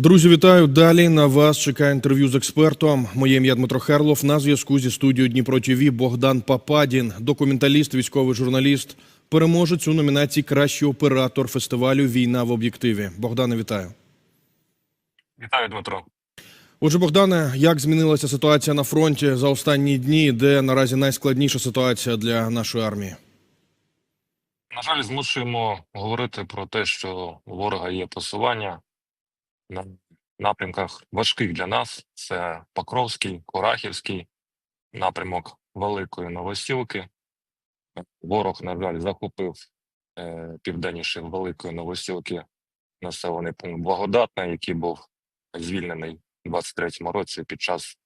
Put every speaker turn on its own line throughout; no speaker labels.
Друзі, вітаю. Далі на вас чекає інтерв'ю з експертом. Моє ім'я Дмитро Херлов. На зв'язку зі студією Дніпро ТВ Богдан Пападін, документаліст, військовий журналіст, переможець у номінації Кращий оператор фестивалю Війна в об'єктиві. Богдане, вітаю.
Вітаю, Дмитро.
Отже, Богдане, як змінилася ситуація на фронті за останні дні, де наразі найскладніша ситуація для нашої армії?
На жаль, змушуємо говорити про те, що у ворога є просування на напрямках важких для нас. Це Покровський, Корахівський напрямок Великої Новосілки. Ворог, на жаль, захопив е, південніше Великої Новосілки населений пункт Благодатна, який був звільнений у 23-му році під час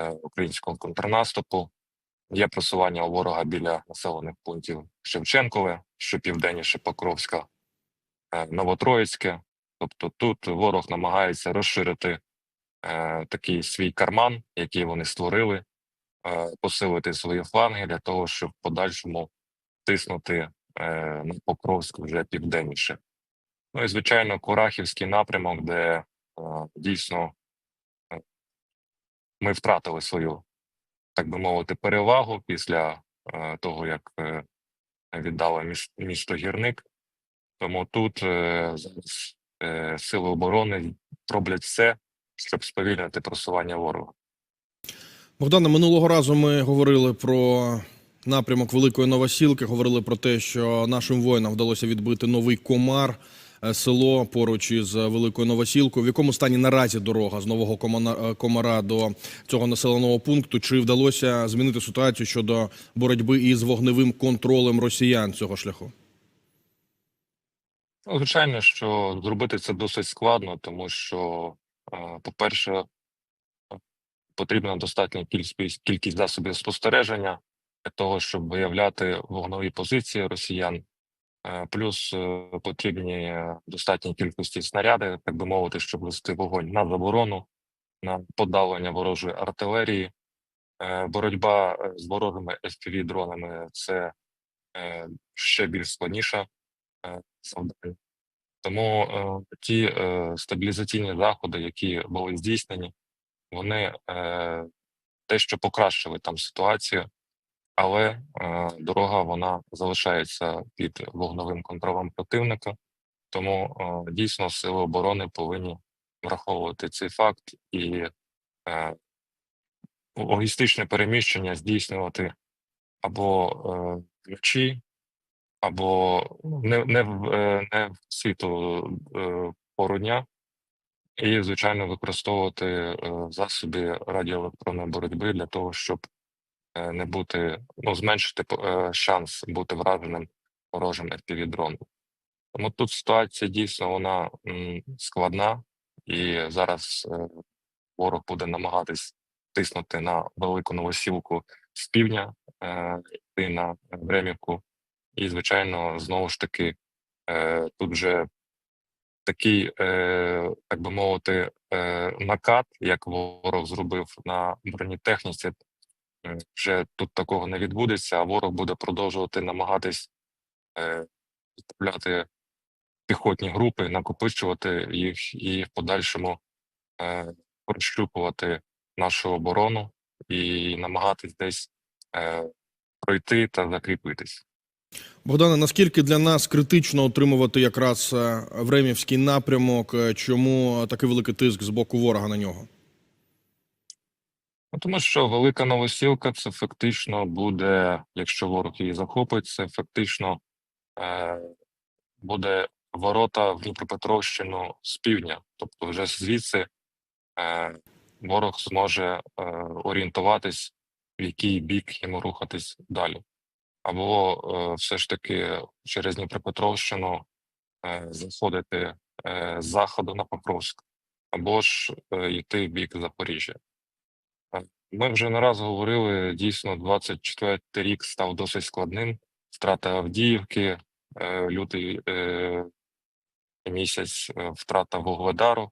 е, українського контрнаступу. Є просування у ворога біля населених пунктів Шевченкове, що південніше Покровська, е, Новотроїцьке. Тобто тут ворог намагається розширити е, такий свій карман, який вони створили, е, посилити свої фланги для того, щоб в подальшому тиснути е, на Покровськ вже південніше. Ну і звичайно, Курахівський напрямок, де е, дійсно е, ми втратили свою так би мовити, перевагу після е, того, як е, віддали міс- місто Гірник. Тому тут е, зараз е, сили оборони роблять все, щоб сповільнити просування ворога.
Богдане, минулого разу ми говорили про напрямок Великої Новосілки, говорили про те, що нашим воїнам вдалося відбити новий комар, е, село поруч із Великою Новосілкою. В якому стані наразі дорога з нового е, комара до цього населеного пункту? Чи вдалося змінити ситуацію щодо боротьби із вогневим контролем росіян цього шляху?
Ну, звичайно, що зробити це досить складно, тому що, е, по-перше, потрібна достатня кількість, кількість засобів спостереження для того, щоб виявляти вогнові позиції росіян. Е, Плюс е, потрібні достатній кількості снаряди, так би мовити, щоб вести вогонь на заборону, на подавлення ворожої артилерії. Боротьба з ворожими FPV-дронами це е, ще більш складніша е. Тому е, ті е, стабілізаційні заходи, які були здійснені, вони е, дещо покращили там ситуацію, але е, дорога вона залишається під вогновим контролем противника. Тому е, дійсно сили оборони повинні враховувати цей факт і е, логістичне переміщення здійснювати або е, вночі, або ну, не, не, в, е, не в світу е, пору дня, і, звичайно, використовувати е, засоби радіоелектронної боротьби для того, щоб не бути, ну, зменшити шанс бути враженим ворожим FPV-дроном. Тому тут ситуація дійсно вона складна, і зараз ворог буде намагатись тиснути на велику новосілку з півдня, йти на Времівку. І, звичайно, знову ж таки, е, тут вже такий, е, так би мовити, е, накат, як ворог зробив на бронетехніці, вже тут такого не відбудеться, а ворог буде продовжувати намагатись е, піхотні групи, накопичувати їх і в подальшому е, розщупувати нашу оборону і намагатись десь е, пройти та закріпитись.
Богдане, наскільки для нас критично отримувати якраз е, Времівський напрямок? Е, Чому такий великий тиск з боку ворога на нього?
Ну, тому що велика новосілка це фактично буде, якщо ворог її захопить, це фактично е, буде ворота в Дніпропетровщину з півдня. Тобто, вже звідси е, ворог зможе е, орієнтуватись, в який бік йому рухатись далі. Або е, все ж таки через Дніпропетровщину е, заходити е, з заходу на Покровськ, або ж йти в бік Запоріжжя. Ми вже не раз говорили, дійсно, 24 рік став досить складним. Втрата Авдіївки, лютий місяць, втрата Вугледару,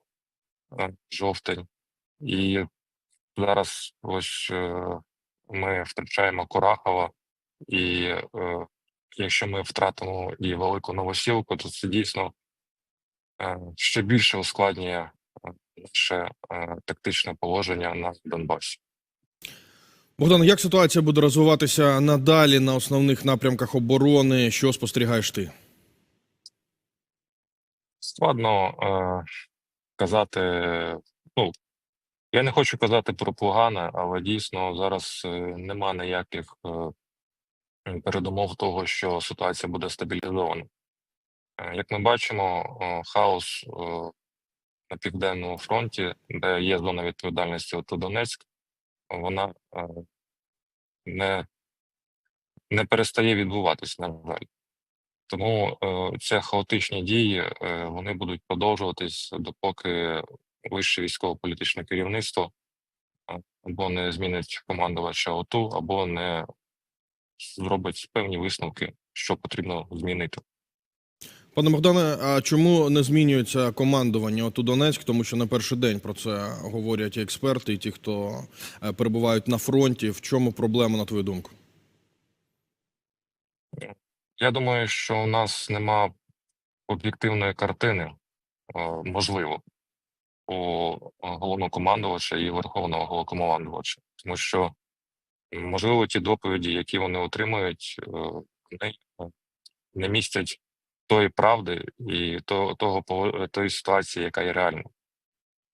жовтень. І зараз ось ми втрачаємо Корахова, і е, якщо ми втратимо і Велику Новосілку, то це дійсно е, ще більше ускладнює е, наше е, тактичне положення на Донбасі.
Богдан, як ситуація буде розвиватися надалі на основних напрямках оборони? Що спостерігаєш ти?
Складно е, казати. Ну, я не хочу казати про погане, але дійсно зараз е, нема ніяких е, передумов того, що ситуація буде стабілізована. Е, як ми бачимо, хаос на південному фронті, де є зона відповідальності от Донецьк, вона е, не, не перестає відбуватись, на жаль. Тому е, ці хаотичні дії вони будуть продовжуватись, допоки вище військово-політичне керівництво або не змінить командувача ОТУ, або не зробить певні висновки, що потрібно змінити.
Пане Богдане, а чому не змінюється командування от у Донецьк? Тому що на перший день про це говорять і експерти, і ті, хто е, перебувають на фронті. В чому проблема, на твою думку?
Я думаю, що у нас нема об'єктивної картини, е, можливо, у головнокомандувача і верховного головнокомандувача, тому що можливо ті доповіді, які вони отримують, е, вони е, не містять тої правди і то, того тої ситуації, яка є реальна.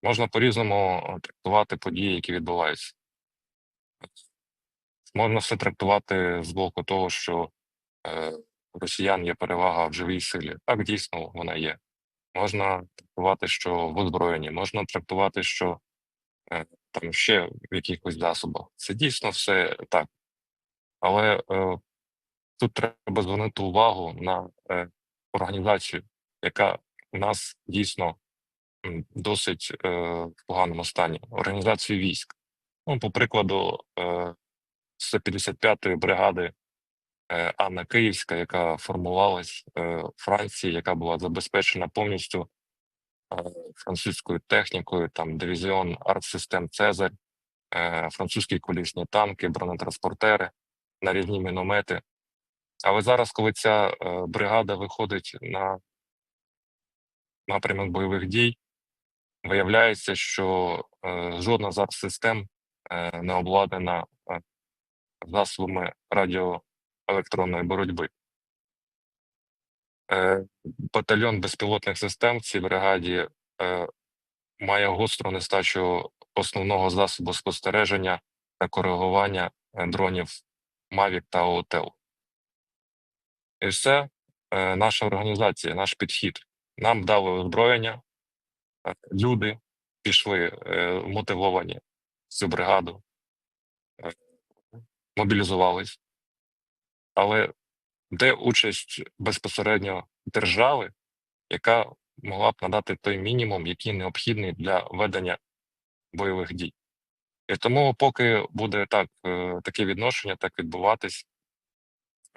Можна по-різному е, трактувати події, які відбуваються. Можна все трактувати з боку того, що е, росіян є перевага в живій силі. Так, дійсно, вона є. Можна трактувати, що в озброєнні, можна трактувати, що там ще в якихось засобах. Це дійсно все так. Але е, тут треба звернути увагу на е, організацію, яка нас дійсно досить е, в поганому стані. Організацію військ. Ну, по прикладу, е, 155-ї бригади е, Анна Київська, яка формувалась е, Франції, яка була забезпечена повністю французькою технікою, там дивізіон артсистем Цезарь, е, французькі колісні танки, бронетранспортери, нарізні міномети. Але зараз, коли ця е, бригада виходить на напрямок бойових дій, виявляється, що е, жодна з артсистем е, не обладнана е, засобами радіоелектронної боротьби. Е, Батальйон безпілотних систем в цій бригаді е, має гостру нестачу основного засобу спостереження та коригування е, дронів Mavic та OTEL. І все наша організація, наш підхід. Нам дали озброєння, люди пішли мотивовані в цю бригаду, мобілізувались. Але де участь безпосередньо держави, яка могла б надати той мінімум, який необхідний для ведення бойових дій. І тому, поки буде так, е, таке відношення, так відбуватись,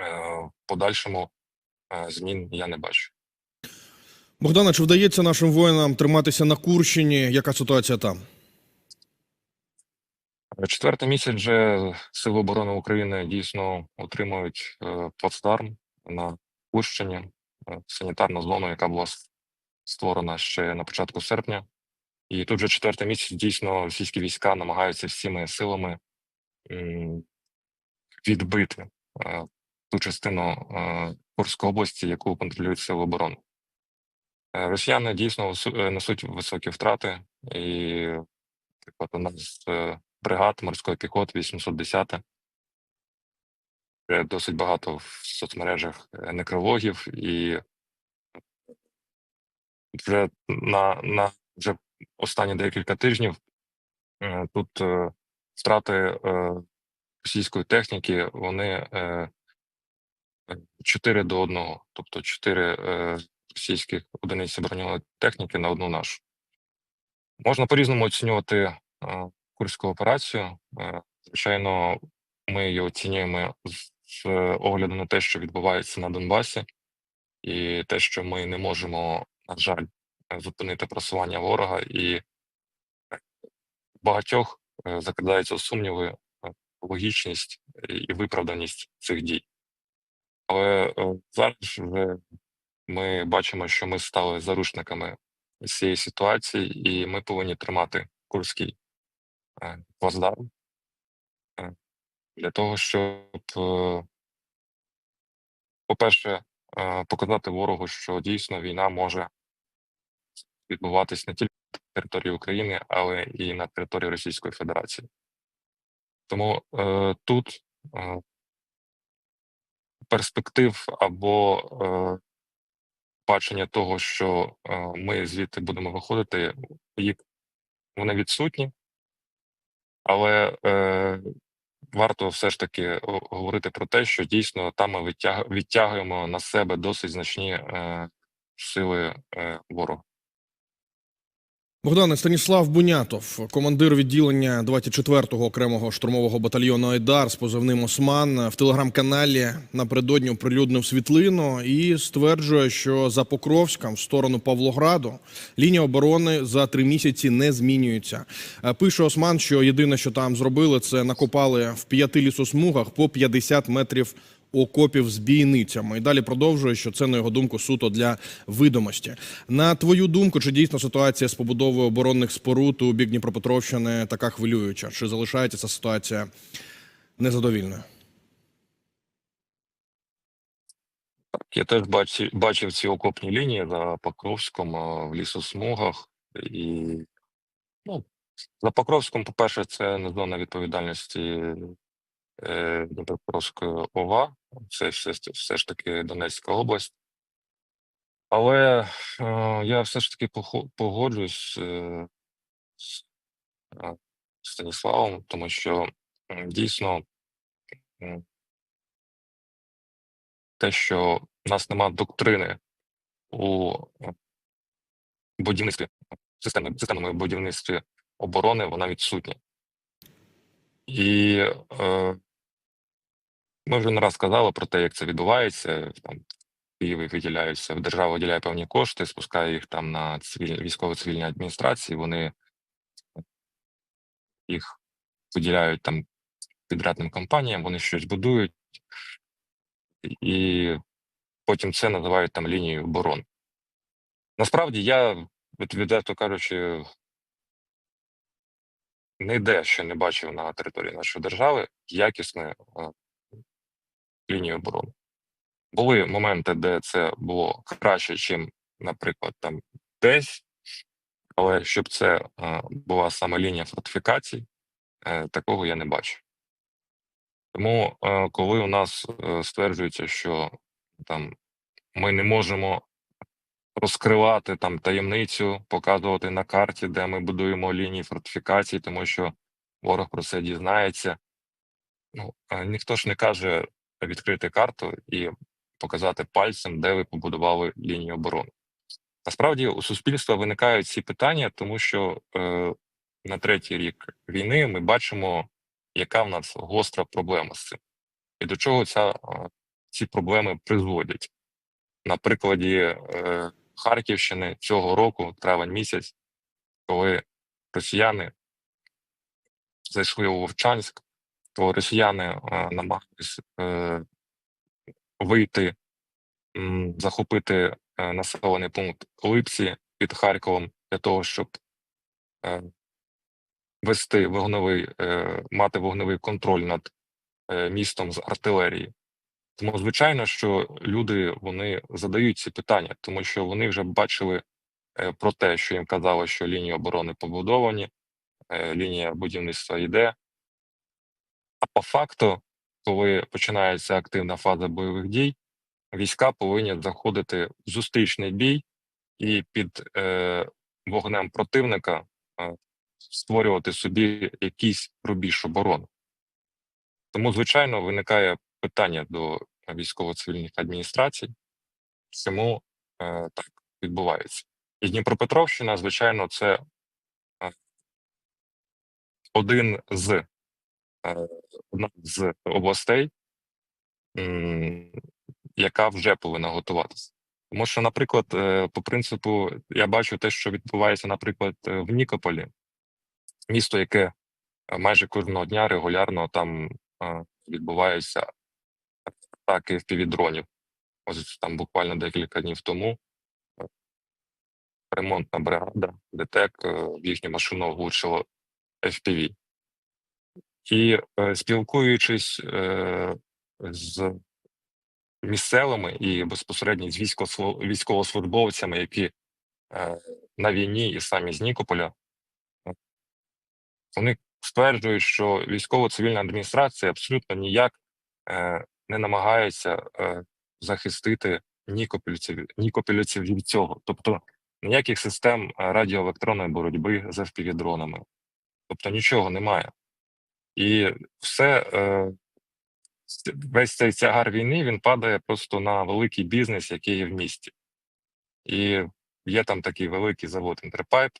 е, в подальшому е, змін я не бачу.
Богдане, чи вдається нашим воїнам триматися на Курщині? Яка ситуація там?
Четвертий місяць вже Сили оборони України дійсно отримують е, плацдарм на Курщині, е, санітарну зону, яка була створена ще на початку серпня. І тут вже четвертий місяць дійсно російські війська намагаються всіми силами відбити е, ту частину Курської області, яку контролюють Сили оборони. Росіяни дійсно несуть високі втрати, і наприклад, у нас бригад морської піхоти 810. Вже Досить багато в соцмережах е, некрологів, і вже на, на вже останні декілька тижнів е, тут е, втрати російської техніки вони е, 4 до 1, тобто 4 е, російських одиниці броньованої техніки на одну нашу. Можна по-різному оцінювати е, курську операцію. Е, Звичайно, ми її оцінюємо з, огляду на те, що відбувається на Донбасі, і те, що ми не можемо, на жаль, е, зупинити просування ворога, і багатьох е, закрадаються сумніви, логічність і- виправданість цих дій. Але зараз вже ми бачимо, що ми стали заручниками цієї ситуації, і ми повинні тримати Курський е, плацдарм е, для того, щоб, е, по-перше, показати ворогу, що дійсно війна може відбуватись не тільки на території України, але і на території Російської Федерації. Тому е, тут е, перспектив або е, бачення того, що е, ми звідти будемо виходити, їх вони відсутні, але е, варто все ж таки говорити про те, що дійсно там ми відтягуємо на себе досить значні е, сили е, ворога.
Богдане Станіслав Бунятов, командир відділення 24-го окремого штурмового батальйону Айдар з позивним Осман в телеграм-каналі напередодні оприлюднив світлину і стверджує, що за Покровськом в сторону Павлограду лінія оборони за три місяці не змінюється. Е, Пише Осман, що єдине, що там зробили, це накопали в п'яти лісосмугах по 50 метрів окопів з бійницями. І далі продовжує, що це на його думку суто для видимості. На твою думку, чи дійсно ситуація з побудовою оборонних споруд у бік Дніпропетровщини така хвилююча? Чи залишається ця ситуація незадовільною?
Я теж бачив, бачив ці окопні лінії за Покровськом е, в лісосмугах. І ну, за Покровськом, по-перше, це не зона відповідальності Дніпропетровської ОВА, це все, все ж таки Донецька область. Але е, я все ж таки погоджуюсь е, з е, Станіславом, тому що дійсно м, те, що в нас нема доктрини у е, будівництві, системному, системному будівництві оборони, вона відсутня. І е, ми вже не раз казали про те, як це відбувається. Там Києві виділяються, держава виділяє певні кошти, спускає їх там на цивіль, військово-цивільні адміністрації, вони їх виділяють там підрядним компаніям, вони щось будують, і потім це називають там лінією оборони. Насправді я, від- відверто кажучи, ніде ще не бачив на території нашої держави якісної е, лінії оборони. Були моменти, де це було краще, ніж, наприклад, там десь, але щоб це е, була саме лінія фортифікацій, е, такого я не бачу. Тому, коли у нас стверджується, що там ми не можемо розкривати там таємницю, показувати на карті, де ми будуємо лінії фортифікацій, тому що ворог про це дізнається. Ну, е, ніхто ж не каже відкрити карту і показати пальцем, де ви побудували лінію оборони. Насправді у суспільства виникають ці питання, тому що е, на третій рік війни ми бачимо, яка в нас гостра проблема з цим, і до чого ця, е, ці проблеми призводять. На прикладі е, Харківщини цього року, травень місяць, коли росіяни зайшли у Вовчанськ, то росіяни е, намагались е, вийти, захопити е, населений пункт Липці під Харковом для того, щоб вести вогневий, мати вогневий контроль над містом з артилерії. Тому, звичайно, що люди вони задають ці питання, тому що вони вже бачили е, про те, що їм казали, що лінії оборони побудовані, е, лінія будівництва йде. А по факту, коли починається активна фаза бойових дій, війська повинні заходити в зустрічний бій і під е, вогнем противника е, створювати собі якийсь рубіж оборони. Тому, звичайно, виникає питання до військово-цивільних адміністрацій, чому е, так відбувається. І Дніпропетровщина, звичайно, це е, один з е, одна з областей, м, яка вже повинна готуватися. Тому що, наприклад, е, по принципу, я бачу те, що відбувається, наприклад, е, в Нікополі, місто, яке е, майже кожного дня регулярно там е, відбуваються атаки впівдронів. Ось там буквально декілька днів тому е, ремонтна бригада, ДТЕК в їхню машину влучило FPV. І е, спілкуючись з місцевими і безпосередньо з військовослужбовцями, які на війні і самі з Нікополя, е, вони стверджують, що військово-цивільна адміністрація абсолютно ніяк е, не намагається е, захистити нікопільців, нікопільців від цього. Тобто ніяких систем е, радіоелектронної боротьби з FPV-дронами. Тобто нічого немає. І все, е, весь цей тягар війни він падає просто на великий бізнес, який є в місті. І є там такий великий завод Інтерпайп,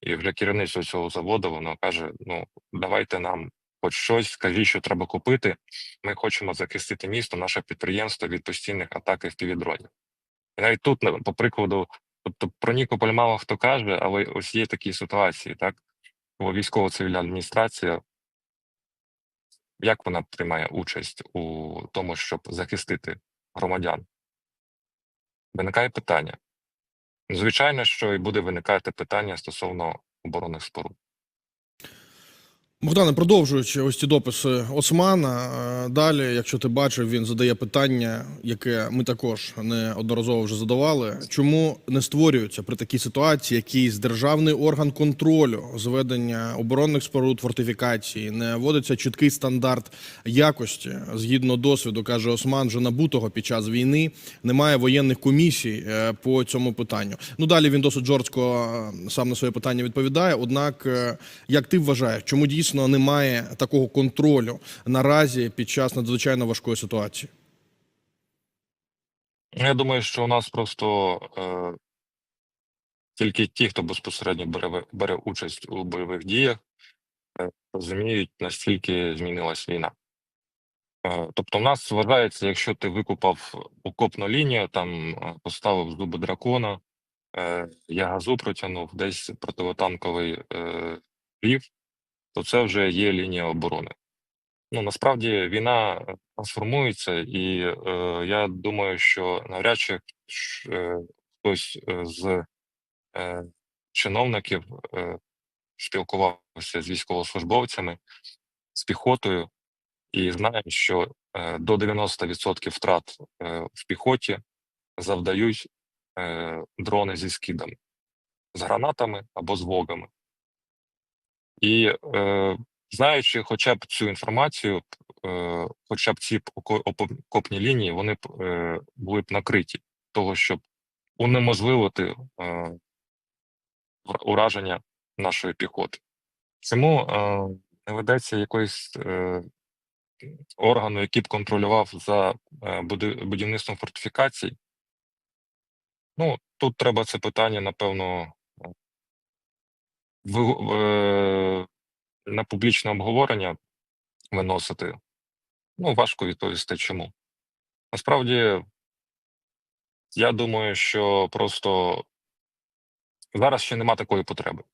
і вже керівництво цього заводу воно каже: ну, давайте нам хоч щось, скажіть, що треба купити. Ми хочемо захистити місто, наше підприємство від постійних атак FPV-дронів. І навіть тут, по прикладу, тобто про Нікополь мало хто каже, але ось є такі ситуації, так? Бо військово-цивільна адміністрація як вона приймає участь у тому, щоб захистити громадян? Виникає питання. Звичайно, що і буде виникати питання стосовно оборонних споруд.
Богдане, продовжуючи ось ці дописи Османа, е, далі, якщо ти бачив, він задає питання, яке ми також неодноразово вже задавали. Чому не створюється при такій ситуації якийсь державний орган контролю зведення оборонних споруд фортифікації? Не вводиться чіткий стандарт якості згідно досвіду, каже Осман, вже набутого під час війни. Немає воєнних комісій е, по цьому питанню. Ну далі він досить жорстко е, сам на своє питання відповідає. Однак, як ти вважаєш, чому дійсно немає такого контролю наразі під час надзвичайно важкої ситуації?
Я думаю, що у нас просто е, тільки ті, хто безпосередньо бере, бере участь у бойових діях, е, розуміють, наскільки змінилась війна. Е, тобто, в нас вважається, якщо ти викупав окопну лінію, там е, поставив зуби дракона, е, я газу протягнув, десь противотанковий е, рів, то це вже є лінія оборони. Ну насправді війна е, трансформується, і е, я думаю, що навряд чи е, хтось е, з е, чиновників е, спілкувався з військовослужбовцями, з піхотою, і знає, що е, до 90% втрат е, в піхоті завдають е, дрони зі скидами, з гранатами або з вогами. І е, знаючи хоча б цю інформацію, е, хоча б ці око- окопні лінії, вони е, були б накриті того, щоб унеможливити е, ураження нашої піхоти. Чому е, не ведеться якоїсь е, органу, який б контролював за е, будівництвом фортифікацій? Ну, тут треба це питання, напевно, на публічне обговорення виносити. Ну, важко відповісти чому. Насправді, я думаю, що просто зараз ще нема такої потреби.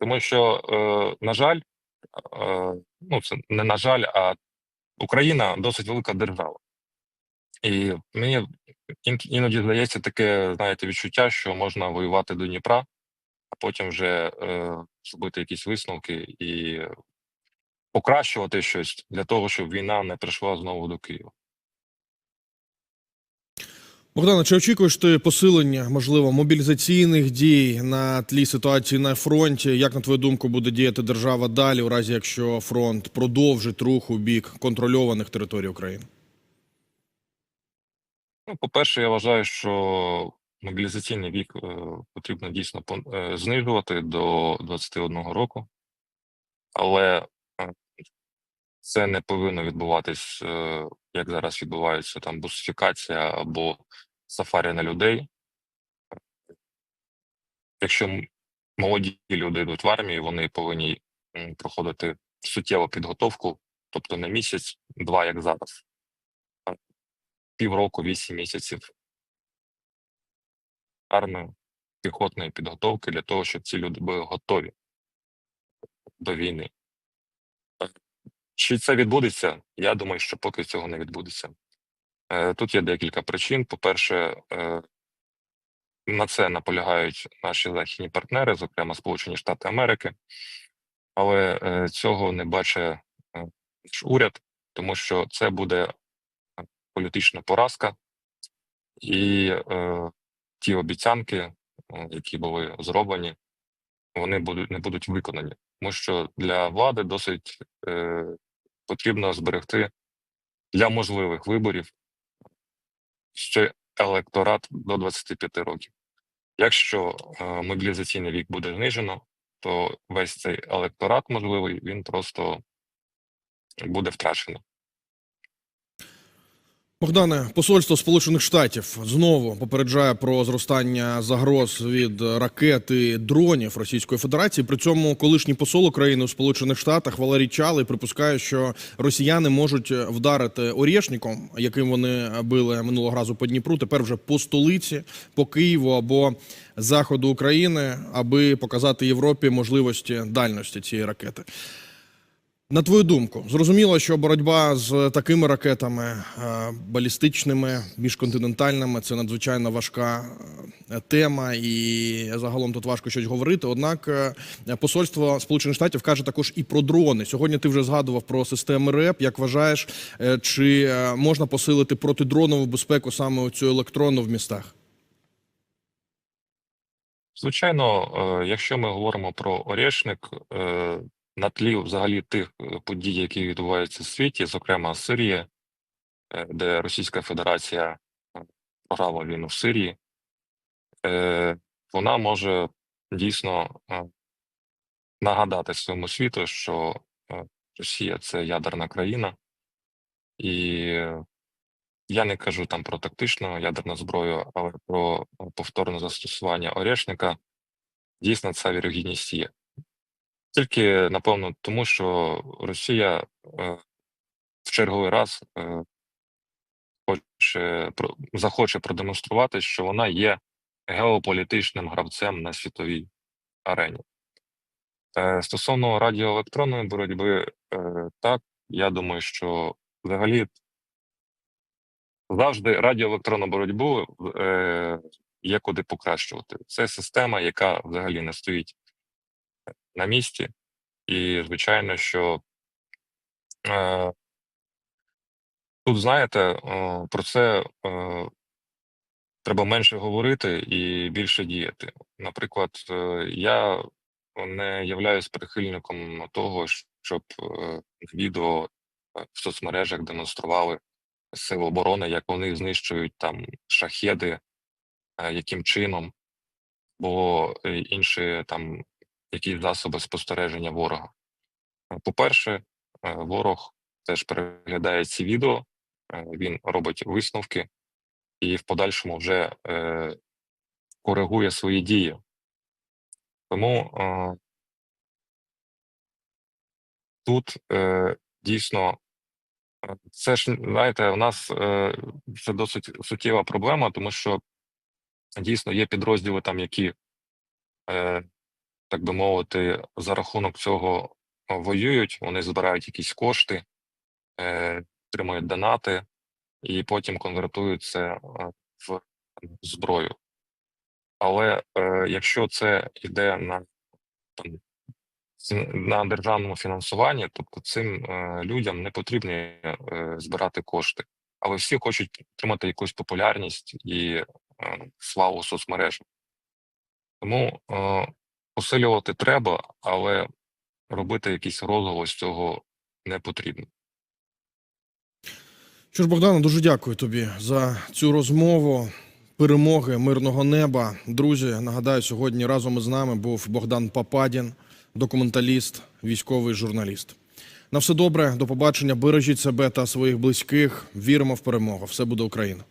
Тому що, е, на жаль, е, ну це не на жаль, а Україна досить велика держава. І мені іноді здається таке, знаєте, відчуття, що можна воювати до Дніпра, а потім вже е, зробити якісь висновки і покращувати щось для того, щоб війна не прийшла знову до Києва.
Богдане, чи очікуєш ти посилення, можливо, мобілізаційних дій на тлі ситуації на фронті? Як на твою думку буде діяти держава далі, у разі якщо фронт продовжить рух у бік контрольованих територій України?
Ну, по-перше, я вважаю, що мобілізаційний вік е, потрібно дійсно е, знижувати до 21 року, але е, це не повинно відбуватись, як зараз відбувається там бусифікація або сафарі на людей. Якщо молоді люди йдуть в армію, вони повинні проходити суттєву підготовку, тобто не місяць, два, як зараз, півроку, вісім місяців армію піхотної підготовки для того, щоб ці люди були готові до війни. Чи це відбудеться? Я думаю, що поки цього не відбудеться. Е, Тут є декілька причин. По-перше, е, на це наполягають наші західні партнери, зокрема Сполучені Штати Америки, але е, цього не бачить уряд, тому що це буде політична поразка, і ті обіцянки, е, які були зроблені, вони будуть не будуть виконані, тому що для влади досить е, потрібно зберегти для можливих виборів ще електорат до 25 років. Якщо е, мобілізаційний вік буде знижено, то весь цей електорат можливий він просто буде втрачено.
Богдане, посольство Сполучених Штатів знову попереджає про зростання загроз від ракет і дронів Російської Федерації. При цьому колишній посол України у Сполучених Штатах Валерій Чалий припускає, що росіяни можуть вдарити орєшником, яким вони били минулого разу по Дніпру. Тепер вже по столиці, по Києву або заходу України, аби показати Європі можливості дальності цієї ракети. На твою думку, зрозуміло, що боротьба з такими ракетами е, балістичними, міжконтинентальними це надзвичайно важка е, тема, і загалом тут важко щось говорити. Однак е, посольство Сполучених Штатів каже також і про дрони. Сьогодні ти вже згадував про системи РЕП. Як вважаєш, чи можна посилити протидронову безпеку саме цю електронну в містах?
Звичайно, якщо ми говоримо про Орєшник, е, на тлі взагалі тих е, подій, які відбуваються в світі, зокрема Сирія, е, де Російська Федерація е, програла війну в Сирії, е, вона може дійсно е, нагадати своєму світу, що е, Росія це ядерна країна, і е, я не кажу там про тактичну ядерну зброю, але про е, повторне застосування Орєшника. Дійсно, ця вірогідність є. Тільки, напевно, тому що Росія е, в черговий раз е, хоче, про- захоче продемонструвати, що вона є геополітичним гравцем на світовій арені. Е, стосовно радіоелектронної боротьби, е, так, я думаю, що взагалі завжди радіоелектронну боротьбу е, є куди покращувати. Це система, яка взагалі не стоїть на місці, і звичайно, що е, тут, знаєте, е, про це е, треба менше говорити і більше діяти. Наприклад, е, я не являюсь прихильником того, щоб е, відео е, в соцмережах демонстрували сили оборони, як вони знищують там шахеди, е, яким чином, або е, інші там якісь засоби спостереження ворога. Е, По-перше, е, ворог теж переглядає ці відео, е, він робить висновки і в подальшому вже коригує свої дії. Тому тут дійсно це ж знаєте, у нас е, це досить суттєва проблема, тому що дійсно є підрозділи там, які, так би мовити, за рахунок цього е, воюють, вони збирають якісь кошти, е, отримують донати і потім конвертують це е, в зброю. Але е, якщо це йде на там, на державному фінансуванні, тобто цим е, людям не потрібно е, збирати кошти, але всі хочуть отримати якусь популярність і е, славу в. Тому е, посилювати треба, але робити якийсь розголос цього не потрібно.
Що ж, Богдане, дуже дякую тобі за цю розмову. Перемоги, мирного неба. Друзі, нагадаю, сьогодні разом із нами був Богдан Пападін, документаліст, військовий журналіст. На все добре, до побачення. Бережіть себе та своїх близьких. Віримо в перемогу. Все буде Україна.